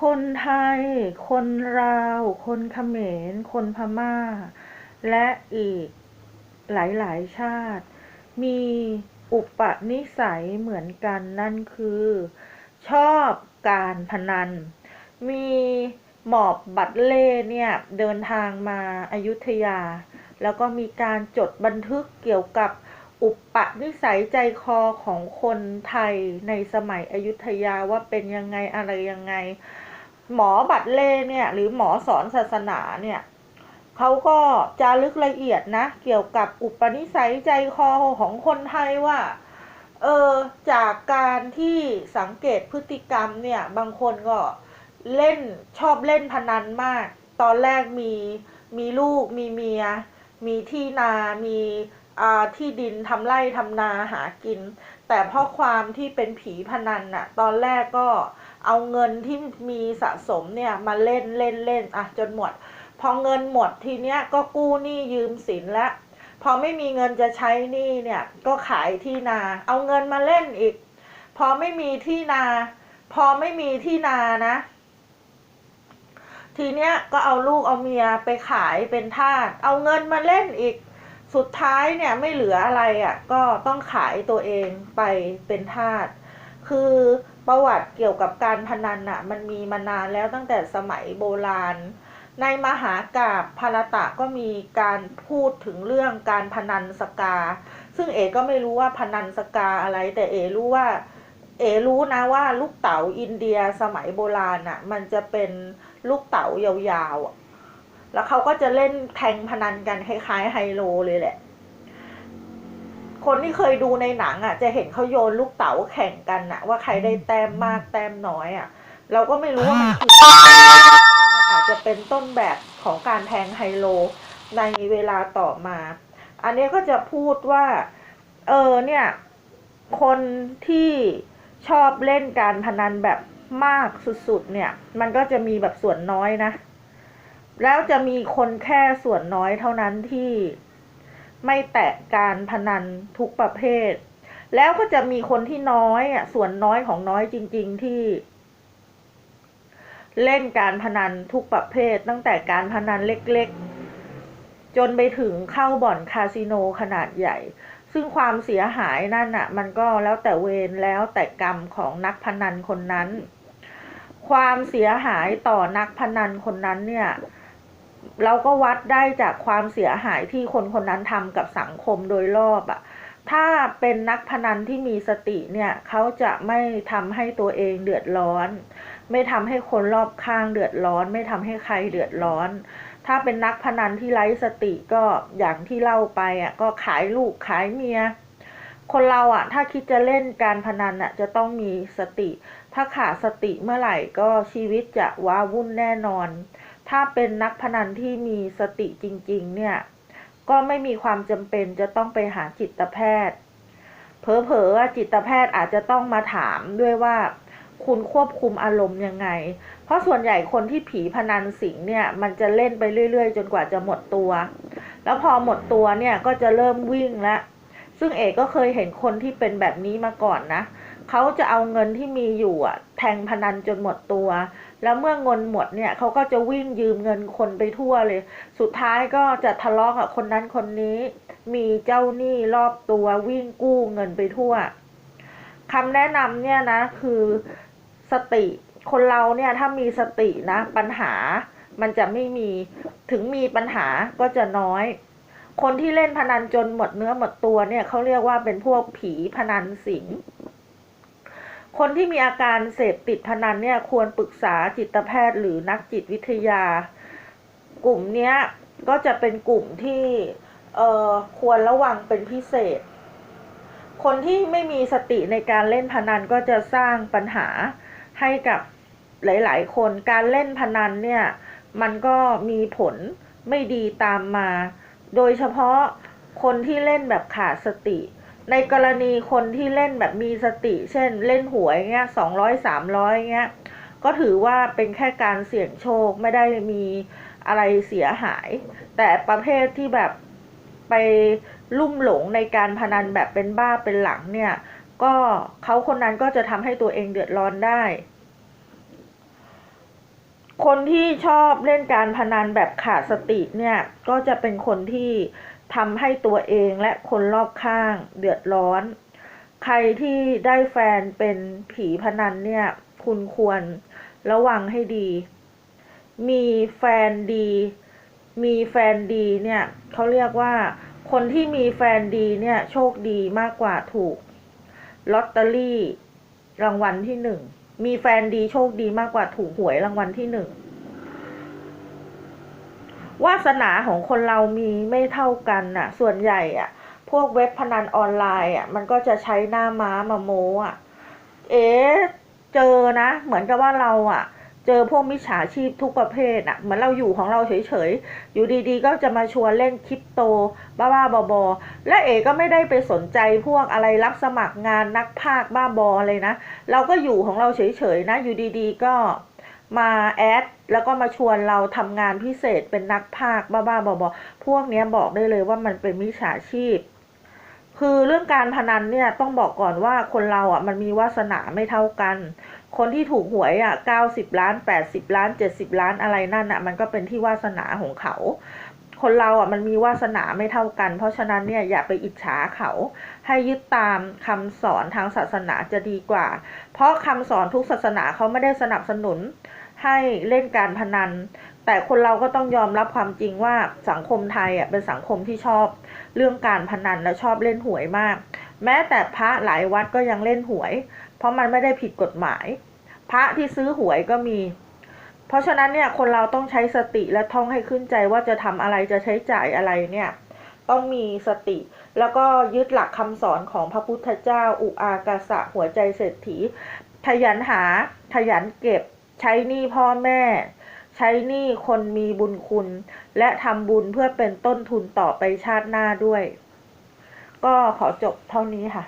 คนไทย คนลาว คนเขมร คนพม่า และอีกหลาย ๆ ชาติ มีอุปนิสัยเหมือนกันนั่นคือ ชอบการพนัน มีหมอบบัตรเล่เนี่ยเดินทางมาอายุทยา แล้วก็มีการจดบันทึกเกี่ยวกับอุปนิสัยใจคอของคนไทยในสมัยอยุธยาว่าเป็นยังไงอะไรยังไง หมอบัตรเล่เนี่ย หรือหมอสอนศาสนาเนี่ยเขาก็จารึกละเอียดนะ เกี่ยวกับอุปนิสัยใจคอของคนไทยว่า เออจากการที่สังเกตพฤติกรรมเนี่ย บางคนก็เล่นชอบเล่นพนันมาก ตอนแรกมีมีลูกมีเมีย มีที่นา มีที่ดินทำไร่ทำนาหากิน แต่เพราะความที่เป็นผีพนันน่ะ ตอนแรกก็ เอาเงินที่มีสะสมเนี่ยมาเล่นเล่นเล่นอะจนหมด พอเงินหมดทีเนี้ยก็กู้หนี้ยืมสินแล้วพอไม่มีเงินจะใช้หนี้เนี่ยก็ขายที่นา เอาเงินมาเล่นอีก พอไม่มีที่นา พอไม่มีที่นานะ ทีเนี้ยก็เอาลูกเอาเมียไปขายเป็นทาสเอาเงินมาเล่นอีก สุดท้ายเนี่ยไม่เหลืออะไรอะ่ะก็ต้องขายตัวเองไปเป็นทาส คือประวัติเกี่ยวกับการพนันน่ะมันมีมานานแล้วตั้งแต่สมัยโบราณ ในมหากาบพารตะก็มีการพูดถึงเรื่องการพนันสกา ซึ่งเอก็ไม่รู้ว่าพนันสกาอะไร แต่เอรู้ว่า เอรู้นะว่าลูกเต๋าอินเดียสมัยโบราณน่ะมันจะเป็นลูกเต๋ายาวๆแล้วเขาก็จะเล่นแทงพนันกันคล้ายๆไฮโลเลยแหละ คนที่เคยดูในหนังอะ จะเห็นเขาโยนลูกเต๋าแข่งกันอะ ว่าใครได้แต้มมากแต้มน้อยอะ เราก็ไม่รู้ว่ามันคือมันอาจจะเป็นต้นแบบของการแทงไฮโลในเวลาต่อมา อันนี้ก็จะพูดว่า เออเนี่ย คนที่ชอบเล่นการพนันแบบมากสุดๆ เนี่ย มันก็จะมีแบบส่วนน้อยนะ แล้วจะมีคนแค่ส่วนน้อยเท่านั้นที่ ไม่แตะการพนันทุกประเภท แล้วก็จะมีคนที่น้อยอะส่วนน้อยของน้อยจริง ๆที่ เล่นการพนันทุกประเภท ตั้งแต่การพนันเล็กๆ จนไปถึงเข้าบ่อนคาสิโนขนาดใหญ่ ซึ่งความเสียหายนั่นอะ มันก็แล้วแต่เวรแล้วแต่กรรมของนักพนันคนนั้น ความเสียหายต่อนักพนันคนนั้นเนี่ย เราก็วัดได้จากความเสียหายที่คนคนนั้นทำกับสังคมโดยรอบอะถ้าเป็นนักพนันที่มีสติเนี่ยเขาจะไม่ทำให้ตัวเองเดือดร้อน ไม่ทำให้คนรอบข้างเดือดร้อน ไม่ทำให้ใครเดือดร้อน ถ้าเป็นนักพนันที่ไร้สติก็อย่างที่เล่าไปอะก็ขายลูกขายเมีย คนเราอะ ถ้าคิดจะเล่นการพนันอะจะต้องมีสติ ถ้าขาดสติเมื่อไหร่ก็ชีวิตจะว้าวุ่นแน่นอน ถ้าเป็นนักพนันที่มีสติจริง ๆ เนี่ย ก็ไม่มีความจำเป็นจะต้องไปหาจิตแพทย์เผลอๆว่าจิตแพทย์อาจจะต้องมาถามด้วยว่าคุณควบคุมอารมณ์ยังไง เพราะส่วนใหญ่คนที่ผีพนันสิงเนี่ย มันจะเล่นไปเรื่อยๆ จนกว่าจะหมดตัว แล้วพอหมดตัวเนี่ยก็จะเริ่มวิ่งล้วซึ่งเอกก็เคยเห็นคนที่เป็นแบบนี้มาก่อนนะ เขาจะเอาเงินที่มีอยู่อะแทงพนันจนหมดตัว แล้วเมื่อเงินหมดเนี่ยเขาก็จะวิ่งยืมเงินคนไปทั่วเลย สุดท้ายก็จะทะเลาะกับคนนั้นคนนี้ มีเจ้าหนี้รอบตัววิ่งกู้เงินไปทั่วคำแนะนำเนี่ยนะคือสติคนเราเนี่ยถ้ามีสตินะปัญหามันจะไม่มีถึงมีปัญหาก็จะน้อย คนที่เล่นพนันจนหมดเนื้อหมดตัวเนี่ยเขาเรียกว่าเป็นพวกผีพนันสิง คนที่มีอาการเสพติดพนันเนี่ยควรปรึกษาจิตแพทย์หรือนักจิตวิทยา กลุ่มเนี้ยก็จะเป็นกลุ่มที่เอ่อควรระวังเป็นพิเศษ คนที่ไม่มีสติในการเล่นพนันก็จะสร้างปัญหาให้กับหลาย ๆ คนการเล่นพนันเนี่ยมันก็มีผลไม่ดีตามมา โดยเฉพาะคนที่เล่นแบบขาดสติ ในกรณีคนที่เล่นแบบมีสติ เช่นเล่นหวยเงี้ยสองร้อยสามร้อยเงี้ย ก็ถือว่าเป็นแค่การเสี่ยงโชคไม่ได้มีอะไรเสียหาย แต่ประเภทที่แบบไปลุ่มหลงในการพนันแบบเป็นบ้าเป็นหลังเนี่ย ก็เขาคนนั้นก็จะทำให้ตัวเองเดือดร้อนได้ คนที่ชอบเล่นการพนันแบบขาดสติเนี่ย ก็จะเป็นคนที่ ทำให้ตัวเองและคนรอบข้างเดือดร้อน ใครที่ได้แฟนเป็นผีพนันเนี่ย คุณควรระวังให้ดี มีแฟนดี มีแฟนดีเนี่ยเขาเรียกว่า คนที่มีแฟนดีเนี่ยโชคดีมากกว่าถูกลอตเตอรี่รางวัลที่หนึ่ง มีแฟนดีโชคดีมากกว่าถูกหวยรางวัลที่หนึ่ง วาสนาของคนเรามีไม่เท่ากันน่ะ ส่วนใหญ่อะ พวกเว็บพนันออนไลน์อะ มันก็จะใช้หน้าม้ามาโมอะ เอ๋เจอนะ เหมือนกับว่าเราอะ เจอพวกมิจฉาชีพทุกประเภทอะ เหมือนเราอยู่ของเราเฉยๆ อยู่ดีๆ ก็จะมาชวนเล่นคริปโต บ้าๆบอๆ และเอ๋ก็ไม่ได้ไปสนใจพวกอะไรรับสมัครงานนักพากบ้าบอเลยนะ เราก็อยู่ของเราเฉยๆนะ อยู่ดีๆ ก็ มาแอดแล้วก็มาชวนเราทำงานพิเศษเป็นนักพากย์บ้าๆบอๆพวกนี้บอกได้เลยว่ามันเป็นมิจฉาชีพ คือเรื่องการพนันเนี่ยต้องบอกก่อนว่าคนเราอะมันมีวาสนาไม่เท่ากัน คนที่ถูกหวยอะเก้าสิบล้านแปดสิบล้านเจ็ดสิบล้านอะไรนั่นอะมันก็เป็นที่วาสนาของเขา คนเราอะมันมีวาสนาไม่เท่ากัน เพราะฉะนั้นเนี่ยอย่าไปอิจฉาเขา ให้ยึดตามคำสอนทางศาสนาจะดีกว่า เพราะคำสอนทุกศาสนาเขาไม่ได้สนับสนุนให้เล่นการพนัน แต่คนเราก็ต้องยอมรับความจริงว่าสังคมไทยอะเป็นสังคมที่ชอบเรื่องการพนันและชอบเล่นหวยมาก แม้แต่พระหลายวัดก็ยังเล่นหวย เพราะมันไม่ได้ผิดกฎหมาย พระที่ซื้อหวยก็มี เพราะฉะนั้นเนี่ยคนเราต้องใช้สติและท่องให้ขึ้นใจว่าจะทำอะไรจะใช้จ่ายอะไรเนี่ยต้องมีสติ แล้วก็ยึดหลักคำสอนของพระพุทธเจ้า อุอากาสะหัวใจเศรษฐีขยันหาขยันเก็บ ใช้หนี้พ่อแม่ ใช้หนี้คนมีบุญคุณ และทำบุญเพื่อเป็นต้นทุนต่อไปชาติหน้าด้วย ก็ขอจบเท่านี้ค่ะ